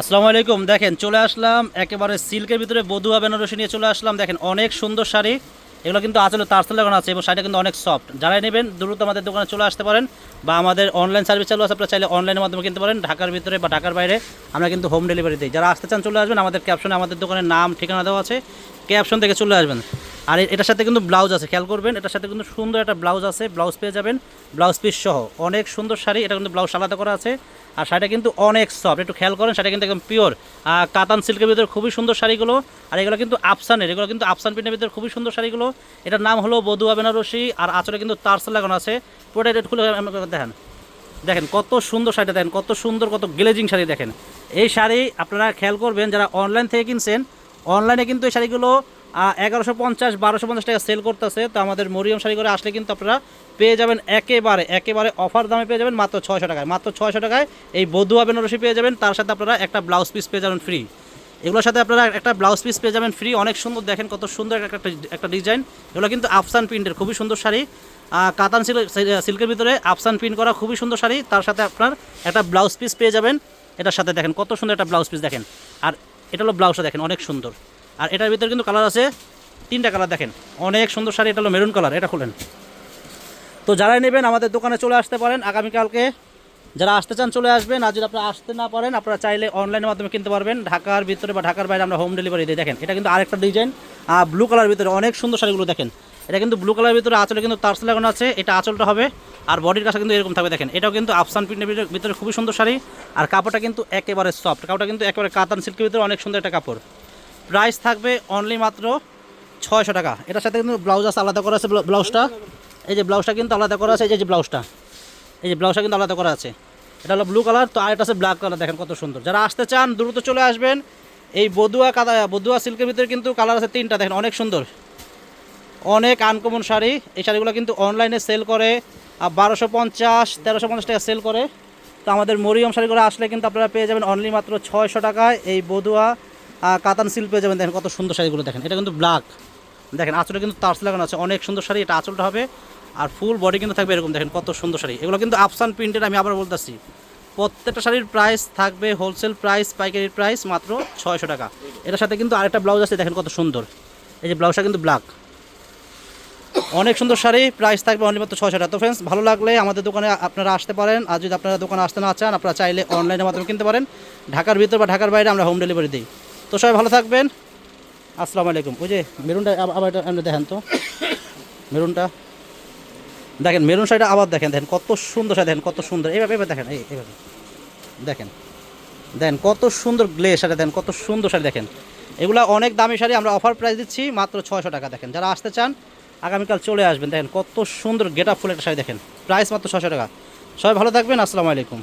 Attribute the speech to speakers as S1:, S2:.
S1: আসসালামু আলাইকুম। দেখেন, চলে আসলাম একেবারে সিল্কের ভিতরে বধুয়া বেনারসি নিয়ে চলে আসলাম। দেখেন, অনেক সুন্দর শাড়ি। এগুলো কিন্তু আসলে তারসেল লাগানো আছে, এবং শাড়িটা কিন্তু অনেক সফট যারাই নেবেন, দ্রুত আমাদের দোকানে চলে আসতে পারেন, বা আমাদের অনলাইন সার্ভিস চালু আছে, আপনারা চাইলে অনলাইনের মাধ্যমে কিনতে পারেন, ঢাকার ভিতরে বা ঢাকার বাইরে আমরা কিন্তু হোম ডেলিভারি দিই। যারা আসতে চান, চলে আসবেন। আমাদের ক্যাপশনে আমাদের দোকানের নাম, ঠিকানা দেওয়া আছে। ক্যাপশন থেকে চলে আসবেন। আর এটার সাথে কিন্তু ব্লাউজ আছে, খেয়াল করবেন, এটার সাথে কিন্তু সুন্দর একটা ব্লাউজ আছে, ব্লাউজ পেয়ে যাবেন, ব্লাউজ পিস সহ। অনেক সুন্দর শাড়ি, এটা কিন্তু ব্লাউজ আলাদা করা আছে, আর শাড়িটা কিন্তু অনেক সফট একটু খেয়াল করেন, শাড়িটা কিন্তু একদম পিওর কাতান সিল্কের ভিতরে খুবই সুন্দর শাড়িগুলো, আর এগুলো কিন্তু আফসানের এগুলো কিন্তু আফসান প্রিন্টের ভিতরে খুবই সুন্দর শাড়িগুলো। এটার নাম হলো বধুয়া বেনারসি আর আঁচলে কিন্তু তারসেল লাগানো আছে। পুরোটা এটা খুলে দেখেন। দেখেন, কত সুন্দর শাড়িটা, দেখেন, কত সুন্দর, কত গ্লেজিং শাড়ি দেখেন। এই শাড়ি আপনারা খেয়াল করবেন, যারা অনলাইন থেকে কিনছেন অনলাইনে কিন্তু এই শাড়িগুলো এগারোশো পঞ্চাশ, বারোশো পঞ্চাশ টাকা সেল করতেছে। তো আমাদের মরিয়ম শাড়ি করে আসলে কিন্তু আপনারা পেয়ে যাবেন একেবারে একেবারে অফার দামে পেয়ে যাবেন মাত্র ছয়শো টাকায়। মাত্র ছয়শো টাকায় এই বধুয়া বেনারসি পেয়ে যাবেন। তার সাথে আপনারা একটা ব্লাউজ পিস পেয়ে যাবেন ফ্রি এগুলোর সাথে আপনারা একটা ব্লাউজ পিস পেয়ে যাবেন ফ্রি অনেক সুন্দর দেখেন, কত সুন্দর একটা একটা ডিজাইন এগুলো কিন্তু আফসান প্রিন্টের খুবই সুন্দর শাড়ি। কাতান সিল্ক সিল্কের ভিতরে আফসান প্রিন্ট করা খুবই সুন্দর শাড়ি। তার সাথে আপনার একটা ব্লাউজ পিস পেয়ে যাবেন। এটার সাথে দেখেন, কত সুন্দর একটা ব্লাউজ পিস দেখেন। আর এটা হলো ব্লাউজটা দেখেন, অনেক সুন্দর। আর এটার ভিতরে কিন্তু কালার আছে, তিনটা কালার দেখেন। অনেক সুন্দর শাড়ি, এটা হলো মেরুন কালার, এটা খুলেন। তো যারাই নেবেন আমাদের দোকানে চলে আসতে পারেন, আগামীকালকে যারা আসতে চান চলে আসবেন, আর যদি আপনারা আসতে না পারেন, আপনারা চাইলে অনলাইনের মাধ্যমে কিনতে পারবেন। ঢাকার ভিতরে বা ঢাকার বাইরে আমরা হোম ডেলিভারি দিই দেখেন, এটা কিন্তু আরেকটা ডিজাইন আর ব্লু কালার ভিতরে অনেক সুন্দর শাড়িগুলো দেখেন। এটা কিন্তু ব্লু কালারের ভিতরে আঁচলে কিন্তু তারস লাগানো আছে, এটা আঁচলটা হবে। আর বডির কাছে কিন্তু এরকম থাকবে, দেখেন, এটাও কিন্তু আফসান প্রিন্টের ভিতরে খুবই সুন্দর শাড়ি। আর কাপড়টা কিন্তু একেবারে সফট কাপড়টা কিন্তু একেবারে কাতান সিল্কের ভিতরে অনেক সুন্দর একটা কাপড়। প্রাইস থাকবে অনলি মাত্র ছয়শো টাকা। এটার সাথে কিন্তু ব্লাউজ আছে, আলাদা করা আছে ব্লা- ব্লাউজটা। এই যে ব্লাউজটা কিন্তু আলাদা করা আছে, এই যে- ব্লাউজটা। এই যে ব্লাউজটা কিন্তু আলাদা করা আছে। এটা হলো ব্লু কালার তো আর এটা আছে ব্ল্যাক কালার দেখেন কত সুন্দর। যারা আসতে চান, দ্রুত চলে আসবেন। এই বদুয়া কাদা, বদুয়া সিল্কের ভিতরে কিন্তু কালার আছে তিনটা, দেখেন অনেক সুন্দর। অনেক আনকমন শাড়ি। এই শাড়িগুলো কিন্তু অনলাইনে সেল করে, আর বারোশো পঞ্চাশ, তেরোশো পঞ্চাশ টাকা সেল করে। তো আমাদের মরিয়ম শাড়িগুলো আসলে কিন্তু আপনারা পেয়ে যাবেন অনলি মাত্র ছয়শো টাকায়। এই বদুয়া কাতান পেয়ে যাবেন। দেখেন কত সুন্দর শাড়িগুলো দেখেন। এটা কিন্তু ব্ল্যাক দেখেন, আঁচলে কিন্তু তার্স লাগানো আছে। অনেক সুন্দর শাড়ি, এটা আঁচলটা হবে। আর ফুল বডি কিন্তু থাকবে এরকম। দেখেন কত সুন্দর শাড়ি। এগুলো কিন্তু আফসান প্রিন্টের আমি আবার বলতেছি। প্রত্যেকটা শাড়ির প্রাইস থাকবে হোলসেল প্রাইস পাইকারি প্রাইস মাত্র ছয়শো টাকা। এটার সাথে কিন্তু আরেকটা ব্লাউজ আছে। দেখেন কত সুন্দর। এই যে ব্লাউজটা কিন্তু ব্ল্যাক অনেক সুন্দর শাড়ি। প্রাইস থাকবে অনলি মাত্র ছয়শো টাকা। তো ফ্রেন্ডস ভালো লাগলে আমাদের দোকানে আপনারা আসতে পারেন। আর যদি আপনারা দোকানে আসতে না চান, আপনারা চাইলে অনলাইনের মাধ্যমে কিনতে পারেন। ঢাকার ভিতর বা ঢাকার বাইরে আমরা হোম ডেলিভারি দিই। তো সবাই ভালো থাকবেন। আসসালামু আলাইকুম। ওই যে মেরুনটা আবার এটা দেখেন তো। মেরুনটা। দেখেন, মেরুন শাড়িটা আবার দেখেন দেখেন কত সুন্দর শাড়ি, দেখেন কত সুন্দর। এইভাবে এবার দেখেন, এই এইভাবে। দেখেন। দেখেন, কত সুন্দর গ্লে শাড়ি, দেখেন কত সুন্দর শাড়ি, দেখেন। এগুলো অনেক দামি শাড়ি, আমরা অফার প্রাইস দিচ্ছি মাত্র ছয়শো টাকা, দেখেন। যারা আসতে চান, আগামীকাল চলে আসবেন। দেখেন কত সুন্দর গেট আপ শাড়ি, দেখেন। প্রাইস মাত্র ছশো টাকা। সবাই ভালো থাকবেন, আসসালামু আলাইকুম।